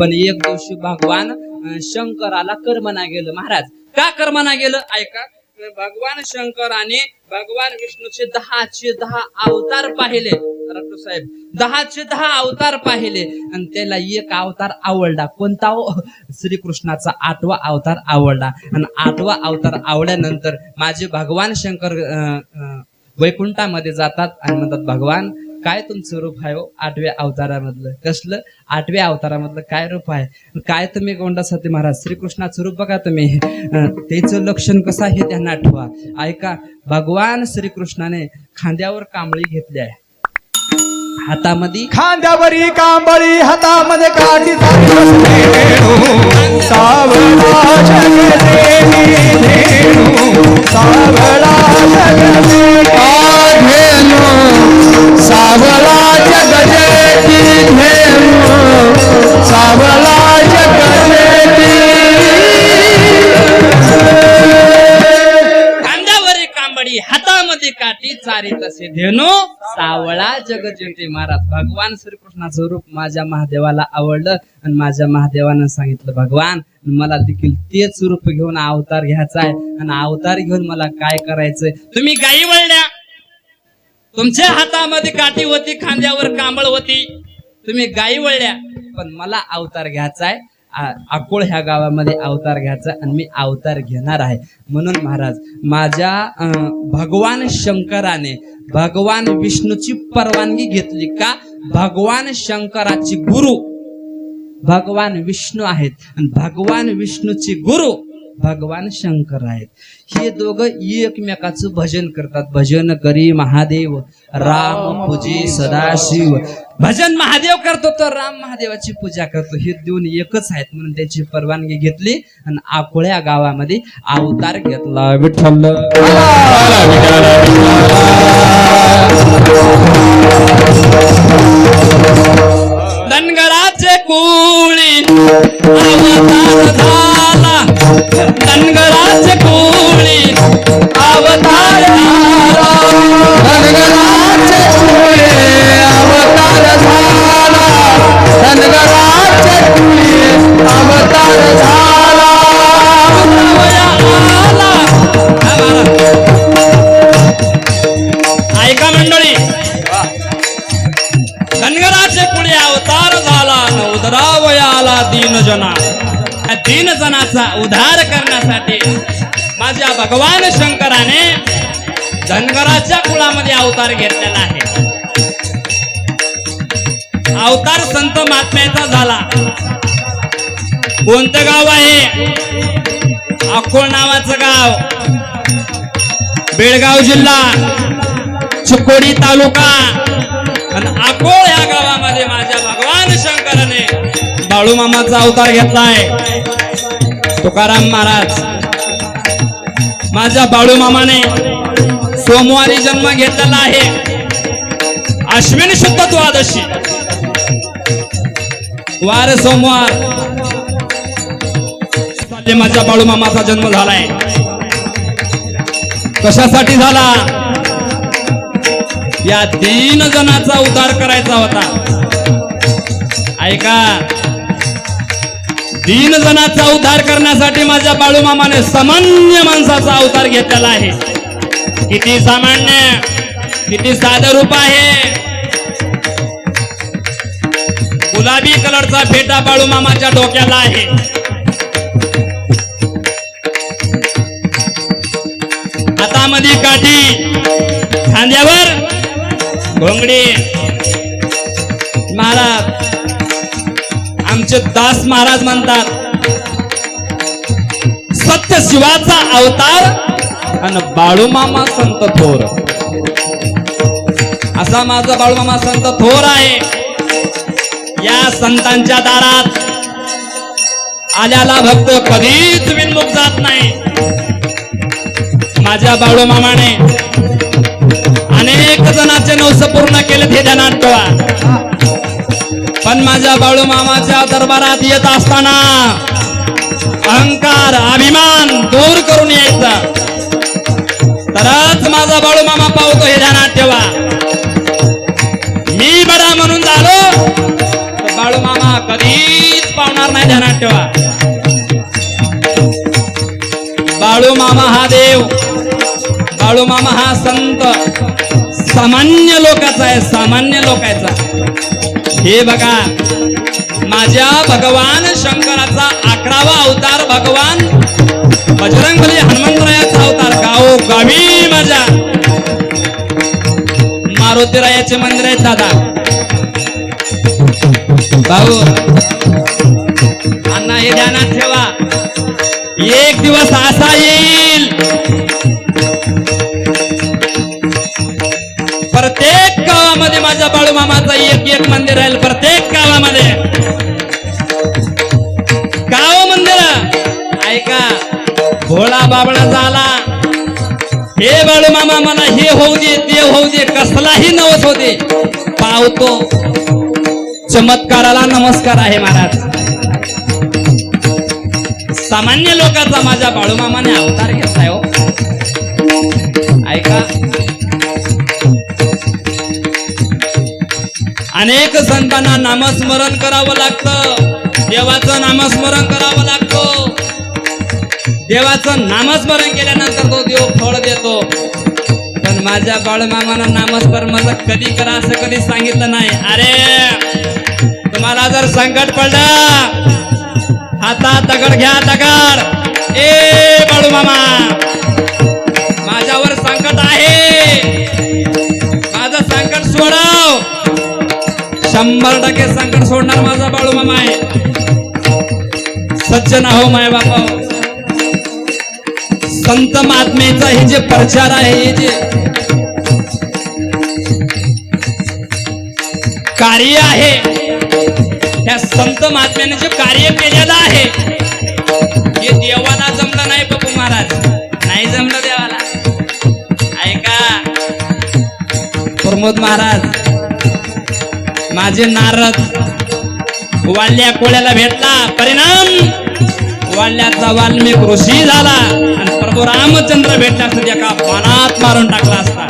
पण एक दिवशी भगवान शंकराला कर्मना गेलं. महाराज का कर्मना गेलं? ऐका. भगवान शंकराने भगवान विष्णूचे दहाचे दहा अवतार पाहिले. साहेब दहाचे दहा अवतार पाहिले. आणि त्याला एक अवतार आवडला. कोणता हो? श्रीकृष्णाचा आठवा अवतार आवडला. आणि आठवा अवतार आवडल्यानंतर माझे भगवान शंकर वैकुंठामध्ये जातात आणि म्हणतात भगवान काय तुमचं रूप आहे हो? आठव्या अवतारामधलं. कसलं? आठव्या अवतारामधलं काय रूप आहे? काय तुम्ही गोंडासाठी महाराज? श्रीकृष्णाचं रूप बघा तुम्ही. त्याचं लक्षण कसं आहे त्यांना आठवा. ऐका भगवान श्रीकृष्णाने खांद्यावर कांबळी घेतली आहे. हातामध्ये खांद्यावरी कांबळी हातामध्ये काठी सावळा सावला धेनू. सावळा जगदेवी धेनू. सावळा जगदेवी हातामध्ये काठी चारी तसे धेनो सावळा जगजेती महाराज भगवान श्रीकृष्णाचं रूप माझ्या महादेवाला आवडलं आणि माझ्या महादेवानं सांगितलं भगवान मला देखील तेच रूप घेऊन अवतार घ्यायचा आहे आणि अवतार घेऊन मला काय करायचंय तुम्ही गाई वळल्या तुमच्या हातामध्ये काठी होती खांद्यावर कांबळ होती. तुम्ही गाई वळल्या पण मला अवतार घ्यायचा आहे. अकोळ ह्या गावामध्ये अवतार घ्यायचा आणि मी अवतार घेणार आहे. म्हणून महाराज माझ्या अं, भगवान शंकराने भगवान विष्णूची परवानगी घेतली का? भगवान शंकराची गुरु भगवान विष्णू आहेत. आणि भगवान विष्णूची गुरु भगवान शंकर आहेत. हे दोघं एकमेकाचं भजन करतात. भजन करी महादेव राम पूजे सदाशिव. भजन महादेव करतो तर राम महादेवाची पूजा करतो. हे दोन एकच आहेत म्हणून त्याची परवानगी घेतली आणि आकोळ्या गावामध्ये अवतार घेतला. विठ्ठल. धनगराचे कुळी अवतार झाला धनगराचे कुळी अवतार झाला धनगराचे अवतार झाला. अवतार झाला. दीन जनाचा उद्धार करण्यासाठी माझ्या भगवान शंकराने धनगराच्या कुळामध्ये अवतार घेतलेला आहे. अवतार संत महात्म्याचा झाला. कोणतं गाव आहे? अकोळ नावाचं गाव. बेळगाव जिल्हा. चिकोडी तालुका. आणि अकोळ या गावामध्ये माझ्या भगवान शंकराने बाळूमामाचा अवतार घेतला आहे. तुकाराम महाराज माझ्या बाळूमामाने सोमवारी जन्म घेतलेला आहे. अश्विन शुद्ध द्वादशी. वार सोमवार. माझ्या बाळूमामाचा जन्म झालाय. कशासाठी झाला? या तीन जणाचा उद्धार करायचा होता. ऐका. तीन जनाचा उद्धार करण्यासाठी माझ्या बाळूमामाने सामान्य माणसाचा अवतार घेतलेला आहे. किती सामान्य किती साधं रूप आहे. गुलाबी कलरचा फेटा बाळूमामाच्या डोक्याला आहे. हातामध्ये काठी खांद्यावर घोंगडी. महाराज आमचे दास महाराज म्हणतात सत्य शिवाचा अवतार आणि बाळूमामा संत थोर. असा माझा बाळूमामा संत थोर आहे. या संतांच्या दारात आल्याला भक्त कधीच विनमुख जात नाही. माझ्या बाळूमामाने अनेक जणांचे नवस पूर्ण केले हे जणांटोळा पण माझ्या बाळूमामाच्या दरबारात येत असताना अहंकार अभिमान दूर करून यायचा. तरच माझा बाळूमामा पावतो हे ध्यानात ठेवा. मी बडा म्हणून झालो तर बाळूमामा कधीच पावणार नाही ध्यानात ठेवा. बाळू मामा हा देव बाळू मामा हा संत सामान्य लोकाचा आहे सामान्य लोकांचा. हे बघा. माझ्या भगवान शंकराचा अकरावा अवतार भगवान बजरंगबली हनुमंतरायाचा अवतार. गाव गावी माझ्या. मारुतीरायाचे मंदिर आहेत दादा. भाऊ अण्णा हे ध्यानात ठेवा. एक दिवस असा येईल. प्रत्येक गावामध्ये माझ्या बाळू मामा एक मंदिर राहील प्रत्येक गावामध्ये. गाव मंदिर. ऐका भोळा बाबळा झाला. हे बाळू मामा मला हे होऊ दे ते होऊ दे कसलाही नवस होते पावतो चमत्काराला नमस्कार आहे महाराज. सामान्य लोकांचा माझ्या बाळूमामाने अवतार घेतलाय हो. ऐका. अनेक संतांना नामस्मरण करावं लागतं. देवाचं नामस्मरण करावं लागतं. देवाचं नामस्मरण केल्यानंतर तो देव फळ देतो. पण माझ्या बाळूमामानं नामस्मरण माझं कधी करा असं कधी सांगितलं नाही. अरे तुम्हाला जर संकट पडलं आता दगड घ्या दगड. ए बाळू मामा माझ्यावर संकट आहे. माझं संकट सोडव. शंभर टक्के संकट सोडणार माझा बाळू मामा आहे. सज्जन हो माय बापा संत महात्मेचा हे जे प्रचार आहे हे जे कार्य आहे त्या संत महात्म्याने जे कार्य केलेलं आहे हे देवाला जमलं नाही बापू महाराज. नाही जमलं देवाला. ऐका. प्रमोद महाराज माझे नारद वाल्या कोळ्याला भेटला. परिणाम? वाल्याचा वाल्मिक ऋषी झाला. आणि प्रभू रामचंद्र भेटला असता एका बाणात मारून टाकला असता.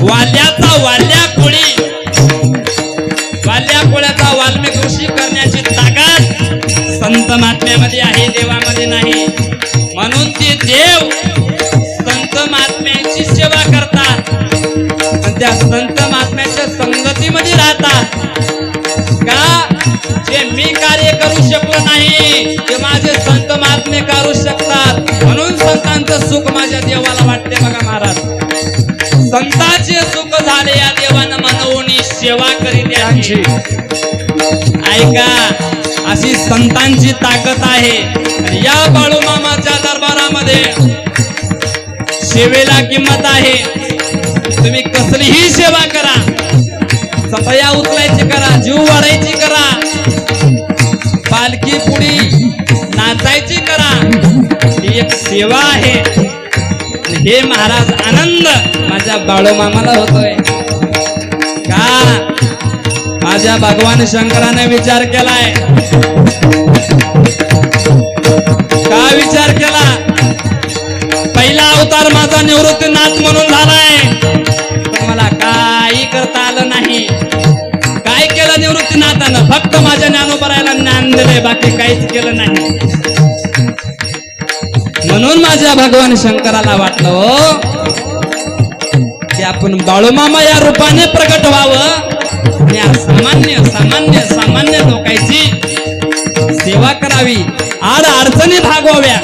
वाल्याचा वाल्या कोळी. वाल्या कोळ्याचा वाल्मिक ऋषी करण्याची ताकद संत महात्म्यामध्ये आहे देवामध्ये नाही. म्हणून ते देव संत महात्म्यांची सेवा करतात. आणि त्या संत महात्म्याच्या मी कार्य करू शकलो नाही ते माझे संत महात्मे करू शकतात. म्हणून संतांचं सुख माझ्या देवाला वाटते बघा महाराज. संतांचे सुख झाले या देवानं म्हणून सेवा करीत यांची ऐका अशी संतांची ताकद आहे. या बाळू मामाच्या दरबारामध्ये सेवेला किंमत आहे. तुम्ही कसलीही सेवा करा. सफया उचलायची करा जीव वाढायची करा. पालखी पुढी नाचायची करा. ही एक सेवा आहे. हे महाराज आनंद माझ्या बाळोमामाला होतोय. का? माझ्या भगवान शंकराने विचार केलाय. का विचार केला? पहिला अवतार माझा निवृत्ती नाथ म्हणून झालाय. पण मला काही करता आलं नाही. काय केलं निवृत्तीनाथानं फक्त माझ्या ज्ञान दिलंय बाकी काहीच केलं नाही. म्हणून माझ्या भगवान शंकराला वाटलं हो की आपण बाळूमामा या रूपाने प्रकट व्हावं. या सामान्य सामान्य सामान्य लोकांची सेवा करावी. आड अडचणी भागवाव्या.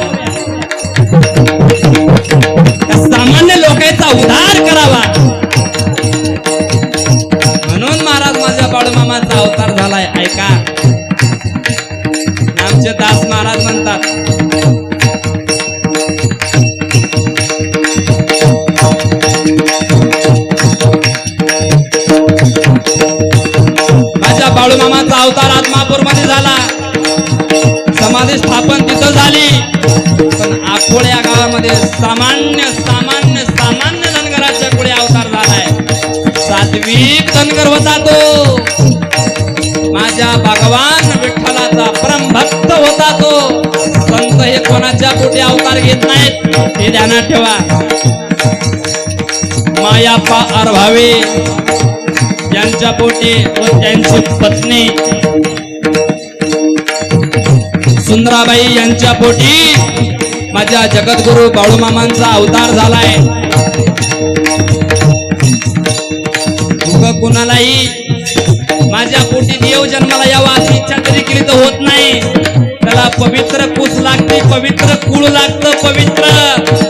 भगवान विठ्ठलाचा परम भक्त होता तो. संत हे कोणाच्या कुठे अवतार घेत नाहीत? हे ध्यानात ठेवा. मायाप्पा अर्भावे यांच्या पोटी व त्यांची पत्नी. सुंदराबाई यांच्या पोटी माझ्या जगद्गुरु बाळूमामांचा अवतार झालाय. कुणालाही माझ्या पोटी देव जन्माला यावा अशी इच्छा जरी केली तर होत नाही. त्याला पवित्र कुस लागते पवित्र कुळ लागतं पवित्र.